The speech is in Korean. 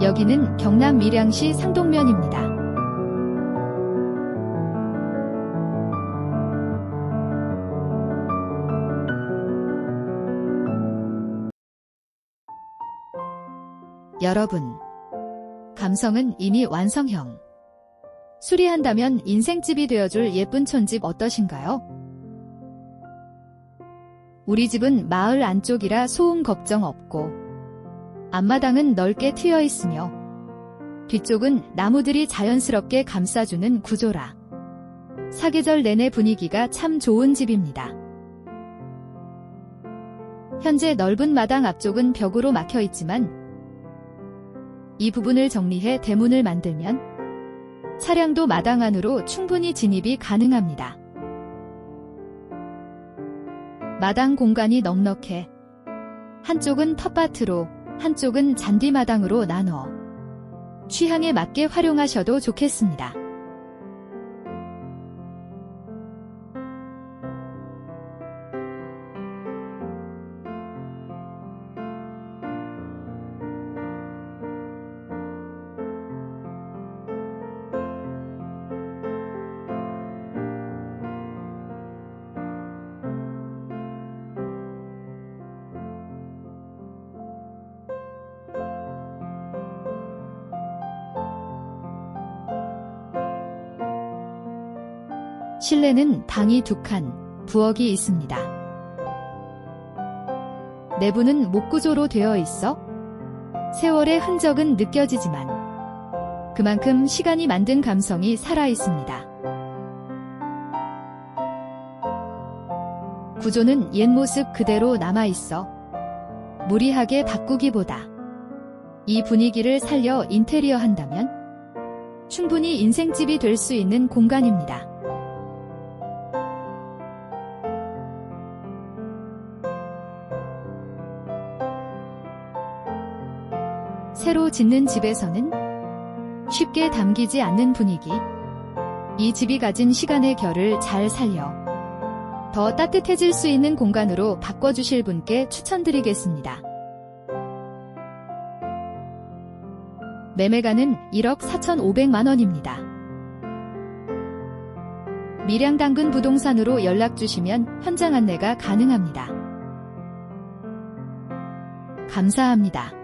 여기는 경남 밀양시 상동면입니다. 여러분, 감성은 이미 완성형. 수리한다면 인생집이 되어줄 예쁜 촌집 어떠신가요? 우리 집은 마을 안쪽이라 소음 걱정 없고, 앞마당은 넓게 트여 있으며, 뒤쪽은 나무들이 자연스럽게 감싸주는 구조라. 사계절 내내 분위기가 참 좋은 집입니다. 현재 넓은 마당 앞쪽은 벽으로 막혀 있지만, 이 부분을 정리해 대문을 만들면 차량도 마당 안으로 충분히 진입이 가능합니다. 마당 공간이 넉넉해 한쪽은 텃밭으로 한쪽은 잔디마당으로 나누어 취향에 맞게 활용하셔도 좋겠습니다. 실내는 방이 두 칸, 부엌이 있습니다. 내부는 목구조로 되어 있어 세월의 흔적은 느껴지지만 그만큼 시간이 만든 감성이 살아 있습니다. 구조는 옛 모습 그대로 남아 있어 무리하게 바꾸기보다 이 분위기를 살려 인테리어 한다면 충분히 인생집이 될 수 있는 공간입니다. 새로 짓는 집에서는 쉽게 담기지 않는 분위기. 이 집이 가진 시간의 결을 잘 살려 더 따뜻해질 수 있는 공간으로 바꿔주실 분께 추천드리겠습니다. 매매가는 1억 4,500만원입니다. 밀양 당근 부동산으로 연락 주시면 현장 안내가 가능합니다. 감사합니다.